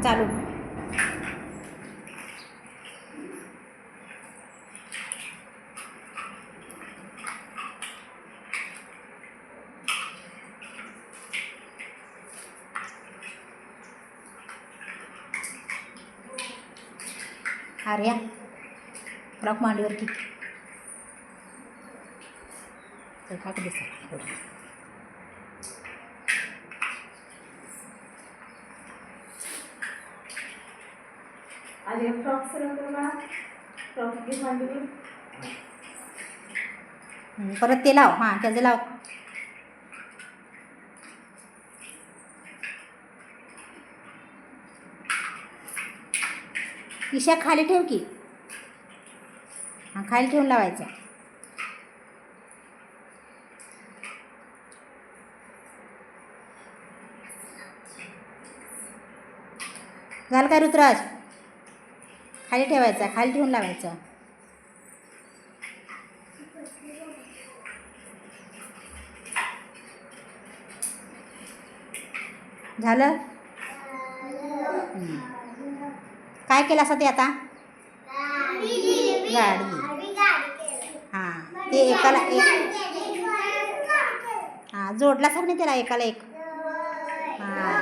चालू आर्या रॉक मांडीवर की चल का दिसा आधी फ्रॉक सर्व करा फ्रॉक घे मांडीवर परत ते लाव. हां त्याचं लाव. इशा खाली ठेव की. हां खाली ठेवून लावायचं. झालं काय ऋतुराज? खाली ठेवायचा खाली ठेवून लावायचं. झालं. काय केलं असं ते आता? गाडी. हां ते एकाला एक. हां जोडला सर नाही त्याला एकाला एक. हां.